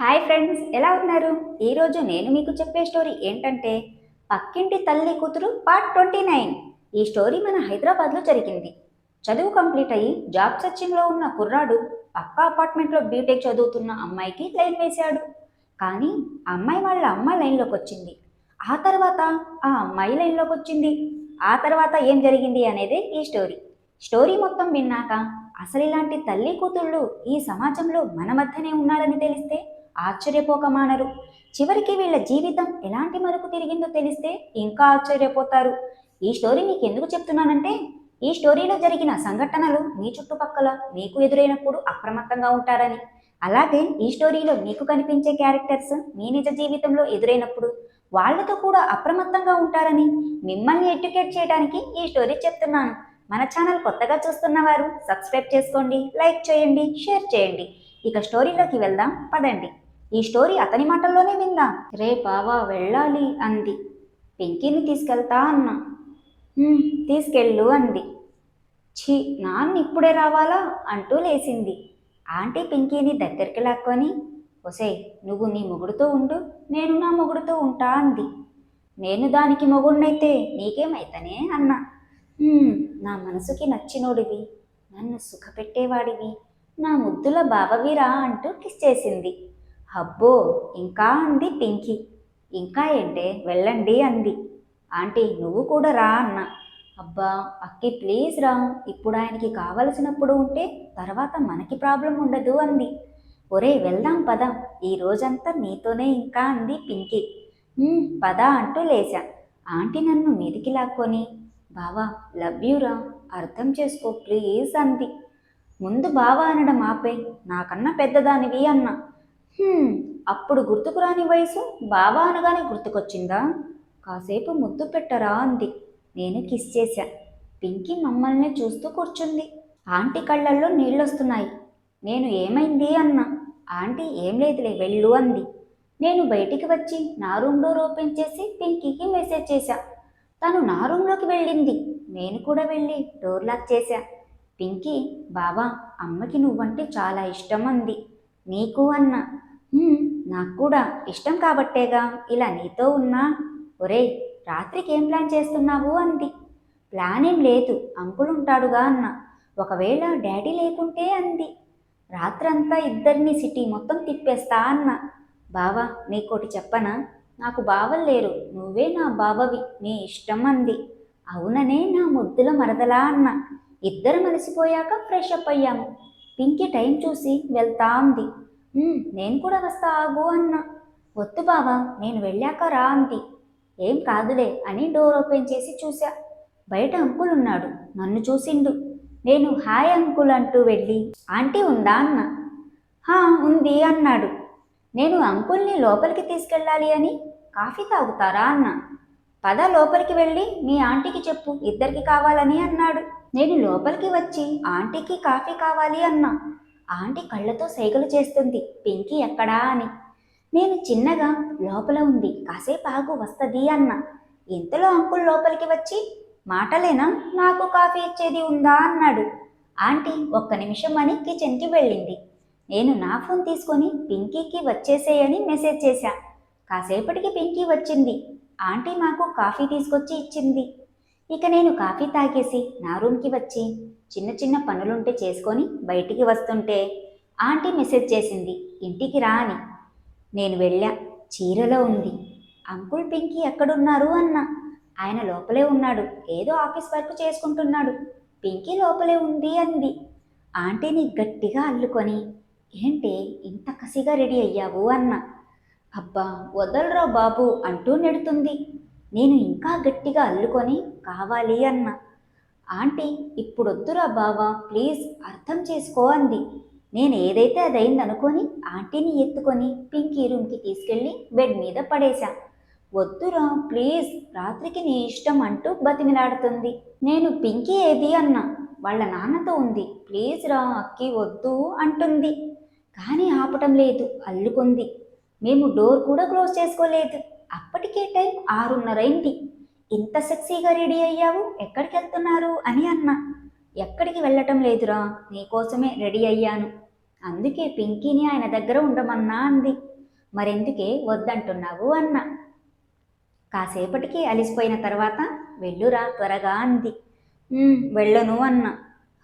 Hi friends ఎలా ఉన్నారు? ఈరోజు నేను మీకు చెప్పే స్టోరీ ఏంటంటే పక్కింటి తల్లి కూతురు పార్ట్ ట్వంటీ నైన్ ఈ స్టోరీ మన హైదరాబాద్లో జరిగింది. చదువు కంప్లీట్ అయ్యి జాబ్ సర్చింగ్లో ఉన్న కుర్రాడు పక్క అపార్ట్మెంట్లో బీటెక్ చదువుతున్న అమ్మాయికి లైన్ వేశాడు. కానీ ఆ అమ్మాయి వాళ్ళ అమ్మాయి లైన్లోకి వచ్చింది. ఆ తర్వాత ఆ అమ్మాయి లైన్లోకి వచ్చింది. ఆ తర్వాత ఏం జరిగింది అనేదే ఈ స్టోరీ స్టోరీ మొత్తం విన్నాక అసలు ఇలాంటి తల్లి కూతుళ్ళు ఈ సమాజంలో మన మధ్యనే ఉన్నారని తెలిస్తే ఆశ్చర్యపోకమానరు. చివరికి వీళ్ళ జీవితం ఎలాంటి మరుపు తిరిగిందో తెలిస్తే ఇంకా ఆశ్చర్యపోతారు. ఈ స్టోరీ మీకు ఎందుకు చెప్తున్నానంటే ఈ స్టోరీలో జరిగిన సంఘటనలు మీ చుట్టుపక్కల మీకు ఎదురైనప్పుడు అప్రమత్తంగా ఉంటారని. అలాగే ఈ స్టోరీలో మీకు కనిపించే క్యారెక్టర్స్ మీ నిజ జీవితంలో ఎదురైనప్పుడు వాళ్ళతో కూడా అప్రమత్తంగా ఉంటారని మిమ్మల్ని ఎడ్యుకేట్ చేయడానికి ఈ స్టోరీ చెప్తున్నాను. మన ఛానల్ కొత్తగా చూస్తున్న వారు సబ్స్క్రైబ్ చేసుకోండి లైక్ చేయండి షేర్ చేయండి. ఇక స్టోరీలోకి వెళ్దాం పదండి. ఈ స్టోరీ అతని మాటల్లోనే విందాం? రే బావా వెళ్ళాలి అంది. పింకీని తీసుకెళ్తా అన్నా. తీసుకెళ్ళు అంది. ఛీ నాన్న ఇప్పుడే రావాలా? అంటూ లేచింది. ఆంటీ పింకీని దగ్గరికి లాక్కొని ఒసే నువ్వు నీ మొగుడుతో ఉండు నేను నా మొగుడుతో ఉంటా అంది. నేను దానికి మొగుడినైతే నీకేమైతనే? అన్నా. నా మనసుకి నచ్చినోడివి నన్ను సుఖపెట్టేవాడివి నా ముద్దుల బావవిరా అంటూ కిస్ చేసింది. అబ్బో ఇంకా అంది పింకీ. ఇంకా ఏంటే వెళ్ళండి అంది. ఆంటీ నువ్వు కూడా రా అన్న. అబ్బా అక్కి ప్లీజ్ రా. ఇప్పుడు ఆయనకి కావలసినప్పుడు ఉంటే తర్వాత మనకి ప్రాబ్లం ఉండదు అంది. ఒరే వెళ్దాం పద. ఈ రోజంతా నీతోనే ఇంకా అంది పింకీ. పద అంటూ లేచా ఆంటీ నన్ను మీదికి లాక్కొని బావా లవ్ యూ రా. అర్థం చేసుకో ప్లీజ్ అంది. ముందు బావా అనడం ఆపే. నాకన్నా పెద్దదానివి అన్నా. అప్పుడు గుర్తుకు రాని వయసు బావా అనగానే గుర్తుకొచ్చిందా? కాసేపు ముద్దు పెట్టరా అంది. నేను కిస్ చేశా. పింకీ మమ్మల్ని చూస్తూ కూర్చుంది. ఆంటీ కళ్ళల్లో నీళ్ళొస్తున్నాయి. నేను ఏమైంది అన్నా. ఆంటీ ఏం లేదులే వెళ్ళు అంది. నేను బయటికి వచ్చి నా రూమ్ డోర్ ఓపెన్ చేసి పింకీకి మెసేజ్ చేశా. తను నా రూమ్లోకి వెళ్ళింది. నేను కూడా వెళ్ళి డోర్ లాక్ చేశా. పింకీ బావా అమ్మకి నువ్వంటే చాలా ఇష్టం అంది. నీకు అన్నా. నాకు కూడా ఇష్టం కాబట్టేగా ఇలా నీతో ఉన్నా. ఒరేయ్ రాత్రికి ఏం ప్లాన్ చేస్తున్నావు? అంది. ప్లాన్ ఏం లేదు అంకుల్ ఉంటాడుగా అన్న. ఒకవేళ డాడీ లేకుంటే అంది. రాత్రంతా ఇద్దరిని సిటీ మొత్తం తిప్పేస్తా అన్న. బావా నీకోటి చెప్పనా? నాకు బావలు లేరు నువ్వే నా బావవి నీ ఇష్టం అంది. అవుననే నా ముద్దుల మరదలా అన్న. ఇద్దరు మలిసిపోయాక ఫ్రెష్ అప్ అయ్యాము. పింకి టైం చూసి వెళ్తా అంది. నేను కూడా వస్తా ఆగు అన్న. వద్దు బావా నేను వెళ్ళాక రా అంది. ఏం కాదులే అని డోర్ ఓపెన్ చేసి చూశా. బయట అంకుల్ ఉన్నాడు నన్ను చూసిండు. నేను హాయ్ అంకుల్ అంటూ వెళ్ళి ఆంటీ ఉందా అన్న. హా ఉంది అన్నాడు. నేను అంకుల్ని లోపలికి తీసుకెళ్ళాలి అని కాఫీ తాగుతారా అన్న. పద లోపలికి వెళ్ళి మీ ఆంటీకి చెప్పు ఇద్దరికి కావాలని అన్నాడు. నేను లోపలికి వచ్చి ఆంటీకి కాఫీ కావాలి అన్నా. ఆంటీ కళ్ళతో సైగలు చేస్తుంది. పింకీ ఎక్కడా అని. నేను చిన్నగా లోపల ఉంది. కాసేపు ఆగు వస్తుంది అన్న. ఇంతలో అంకుల్ లోపలికి వచ్చి మాటలేనా? నాకు కాఫీ ఇచ్చేది ఉందా అన్నాడు. ఆంటీ ఒక్క నిమిషం అని కిచెన్కి వెళ్ళింది. నేను నా ఫోన్ తీసుకొని పింకీకి వచ్చేసేయని మెసేజ్ చేశా. కాసేపటికి పింకీ వచ్చింది. ఆంటీ మాకు కాఫీ తీసుకొచ్చి ఇచ్చింది. ఇక నేను కాఫీ తాగేసి నా రూమ్కి వచ్చి చిన్న చిన్న పనులుంటే చేసుకొని బయటికి వస్తుంటే ఆంటీ మెసేజ్ చేసింది ఇంటికి రా అని. నేను వెళ్ళా. చీరలో ఉంది. అంకుల్ పింకీ ఎక్కడున్నారు? అన్న. ఆయన లోపలే ఉన్నాడు. ఏదో ఆఫీస్ వర్క్ చేసుకుంటున్నాడు. పింకీ లోపలే ఉంది అంది. ఆంటీని గట్టిగా అల్లుకొని ఏంటి ఇంత కసిగా రెడీ అయ్యావు? అన్న. అబ్బా వదలరా బాబు అంటూ నెడుతుంది. నేను ఇంకా గట్టిగా అల్లుకొని కావాలి అన్న. ఆంటీ ఇప్పుడొద్దురా బావా ప్లీజ్ అర్థం చేసుకో అంది. నేను ఏదైతే అదైంది అనుకొని ఆంటీని ఎత్తుకొని పింకీ రూమ్కి తీసుకెళ్ళి బెడ్ మీద పడేశా. వద్దురా ప్లీజ్ రాత్రికి నీ ఇష్టం అంటూ బతిమిలాడుతుంది. నేను పింకీ ఏది? అన్నా. వాళ్ళ నాన్నతో ఉంది. ప్లీజ్ రా అక్కి వద్దు అంటుంది. కానీ ఆపటం లేదు అల్లుకుంది. మేము డోర్ కూడా క్లోజ్ చేసుకోలేదు. అప్పటికే టైం ఆరున్నరైంది. ఇంత సెక్సీగా రెడీ అయ్యావు? ఎక్కడికి వెళ్తున్నారు? అని అన్న. ఎక్కడికి వెళ్ళటం లేదురా నీకోసమే రెడీ అయ్యాను. అందుకే పింకీని ఆయన దగ్గర ఉండమన్నా అంది. మరెందుకే వద్దంటున్నావు? అన్న. కాసేపటికి అలిసిపోయిన తర్వాత వెళ్ళురా త్వరగా అంది. వెళ్ళను అన్న.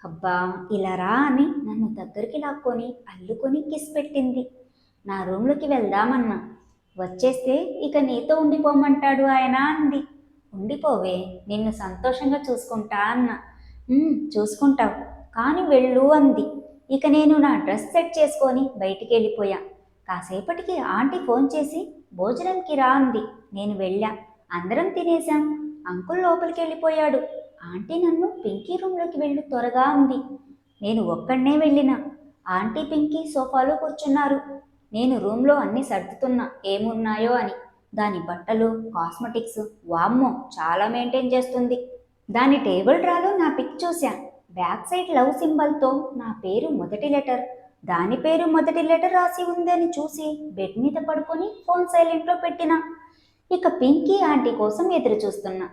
అబ్బా ఇలా రా అని నన్ను దగ్గరికి లాక్కొని అల్లుకొని కిస్ పెట్టింది. నా రూమ్లోకి వెళ్దామన్నా. వచ్చేస్తే ఇక నీతో ఉండిపోమంటాడు ఆయన అంది. ఉండిపోవే నిన్ను సంతోషంగా చూసుకుంటా అన్న. చూసుకుంటావు. కానీ వెళ్ళు అంది. ఇక నేను నా డ్రెస్ సెట్ చేసుకొని బయటికి వెళ్ళిపోయా కాసేపటికి ఆంటీ ఫోన్ చేసి భోజనంకి రా అంది. నేను వెళ్ళా. అందరం తినేశాం. అంకుల్ లోపలికి వెళ్ళిపోయాడు ఆంటీ నన్ను పింకీ రూమ్లోకి వెళ్ళు త్వరగా అంది. నేను ఒక్కడనే వెళ్ళిన. ఆంటీ పింకీ సోఫాలో కూర్చున్నారు. నేను రూమ్లో అన్ని సర్దుతున్నా. ఏమున్నాయో అని. దాని బట్టలు కాస్మెటిక్స్ వామ్మో చాలా మెయింటైన్ చేస్తుంది. దాని టేబుల్ డ్రాలో నా పిక్ చూశా. బ్యాక్ సైడ్ లవ్ సింబల్తో నా పేరు మొదటి లెటర్. దాని పేరు మొదటి లెటర్ రాసి ఉందని చూసి బెడ్ మీద పడుకొని ఫోన్ సైలెంట్లో పెట్టిన. ఇక పింకీ ఆంటీ కోసం ఎదురు చూస్తున్నా.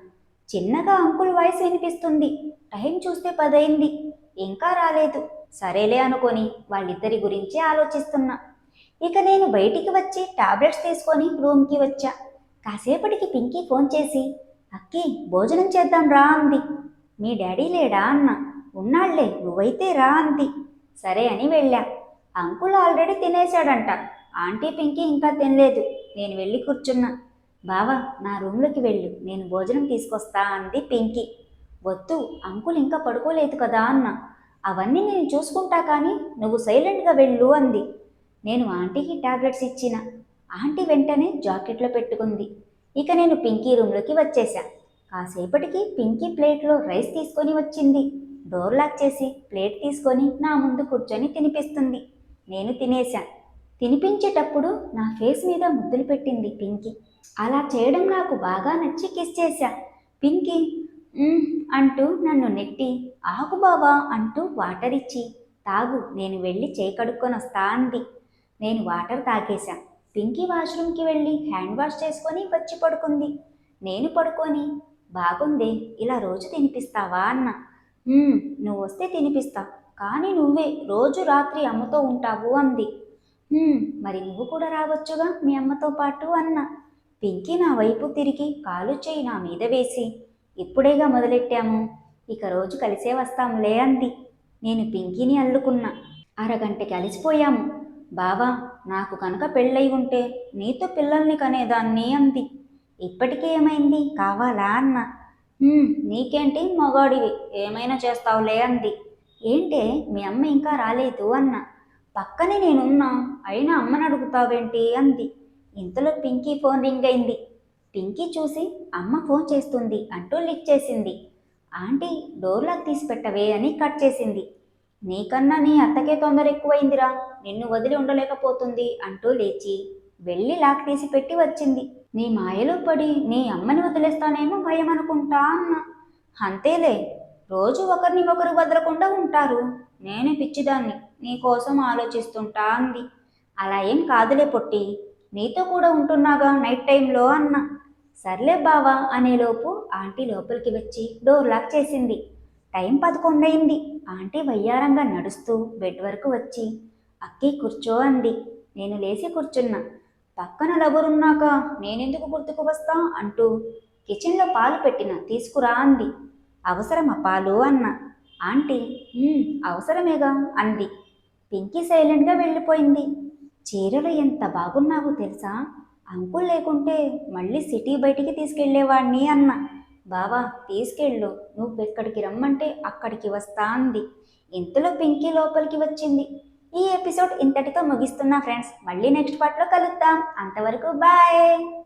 చిన్నగా అంకుల్ వాయిస్ వినిపిస్తుంది. టైం చూస్తే పదైంది. ఇంకా రాలేదు. సరేలే అనుకొని వాళ్ళిద్దరి గురించి ఆలోచిస్తున్నా. ఇక నేను బయటికి వచ్చి టాబ్లెట్స్ తీసుకొని రూమ్కి వచ్చా. కాసేపటికి పింకీ ఫోన్ చేసి అక్కి భోజనం చేద్దాం రా అంది. మీ డాడీ లేడా? అన్న. ఉన్నాళ్ళే నువ్వైతే రా అంది. సరే అని వెళ్ళా. అంకుల్ ఆల్రెడీ తినేశాడంట. ఆంటీ పింకీ ఇంకా తినలేదు. నేను వెళ్ళి కూర్చున్నా. బావా నా రూమ్లోకి వెళ్ళు. నేను భోజనం తీసుకొస్తా అంది పింకీ. వద్దు అంకుల్ ఇంకా పడుకోలేదు కదా అన్న. అవన్నీ నేను చూసుకుంటా కానీ నువ్వు సైలెంట్గా వెళ్ళు అంది. నేను ఆంటీకి టాబ్లెట్స్ ఇచ్చిన. ఆంటీ వెంటనే జాకెట్లో పెట్టుకుంది. ఇక నేను పింకీ రూమ్లోకి వచ్చేసా. కాసేపటికి పింకీ ప్లేట్లో రైస్ తీసుకొని వచ్చింది. డోర్ లాక్ చేసి ప్లేట్ తీసుకొని నా ముందు కూర్చొని తినిపిస్తుంది. నేను తినేశా తినిపించేటప్పుడు నా ఫేస్ మీద ముద్దులు పెట్టింది పింకీ. అలా చేయడం నాకు బాగా నచ్చి కిస్ చేశా పింకీ అంటూ నన్ను నెట్టి ఆకు బావా అంటూ వాటర్ ఇచ్చి తాగు నేను వెళ్ళి చేయి కడుక్కొని వస్తా అంది. నేను వాటర్ తాగేశా. పింకీ వాష్రూమ్కి వెళ్ళి హ్యాండ్ వాష్ చేసుకొని వచ్చి పడుకుంది. నేను పడుకొని బాగుంది ఇలా రోజు తినిపిస్తావా? అన్న. నువ్వు వస్తే తినిపిస్తా. కానీ నువ్వే రోజు రాత్రి అమ్మతో ఉంటావు అంది. మరి నువ్వు కూడా రావచ్చుగా మీ అమ్మతో పాటు అన్న. పింకీ నా వైపు తిరిగి కాలు చేయి నా మీద వేసి ఇప్పుడేగా మొదలెట్టాము? ఇక రోజు కలిసే వస్తాంలే అంది. నేను పింకీని అల్లుకున్నా. అరగంటకి అలసిపోయాము. బావా నాకు కనుక పెళ్ళై ఉంటే నీతో పిల్లల్ని కనేదాన్ని అంది. ఇప్పటికే ఏమైంది? కావాలా అన్న. నీకేంటి? మగాడివి. ఏమైనా చేస్తావులే అంది. ఏంటే? మీ అమ్మ ఇంకా రాలేదు అన్న. పక్కనే నేనున్నా. అయినా అమ్మని అడుగుతావేంటి? అంది. ఇంతలో పింకీ ఫోన్ రింగ్ అయింది. పింకీ చూసి అమ్మ ఫోన్ చేస్తుంది అంటూ లిక్ చేసింది. ఆంటీ డోర్ లాక్ తీసి పెట్టవే అని కట్ చేసింది. నీకన్నా నీ అత్తకే తొందర ఎక్కువైందిరా. నిన్ను వదిలి ఉండలేకపోతుంది అంటూ లేచి వెళ్ళి లాక్ తీసి పెట్టి వచ్చింది. నీ మాయలో పడి నీ అమ్మని వదిలేస్తానేమో భయం అనుకుంటా అన్న. అంతేలే రోజు ఒకరిని ఒకరు వదలకుండా ఉంటారు. నేనే పిచ్చిదాన్ని నీకోసం ఆలోచిస్తుంటా అంది. అలా ఏం కాదులే పొట్టి నీతో కూడా ఉంటున్నాగా నైట్ టైంలో అన్న. సర్లే బావా అనేలోపు ఆంటీ లోపలికి వచ్చి డోర్ లాక్ చేసింది. టైం పదకొండయింది. ఆంటీ వయ్యారంగా నడుస్తూ బెడ్ వరకు వచ్చి అక్కి కూర్చో అంది. నేను లేచి కూర్చున్నా. పక్కన లవరున్నాక నేనెందుకు గుర్తుకు వస్తా? అంటూ కిచెన్లో పాలు పెట్టిన తీసుకురా అంది. అవసరమా పాలు? అన్న. ఆంటీ అవసరమేగా అంది. పింకీ సైలెంట్గా వెళ్ళిపోయింది. చీరలు ఎంత బాగున్నావో తెలుసా? అంకుల్ లేకుంటే మళ్ళీ సిటీ బయటికి తీసుకెళ్ళేవాడిని అన్న. బావా తీసుకెళ్ళు. నువ్వు ఎక్కడికి రమ్మంటే అక్కడికి వస్తా అంది. ఇంతలో పింకీ లోపలికి వచ్చింది. ఈ ఎపిసోడ్ ఇంతటితో ముగిస్తున్నా ఫ్రెండ్స్. మళ్ళీ నెక్స్ట్ పార్ట్లో కలుద్దాం. అంతవరకు బాయ్.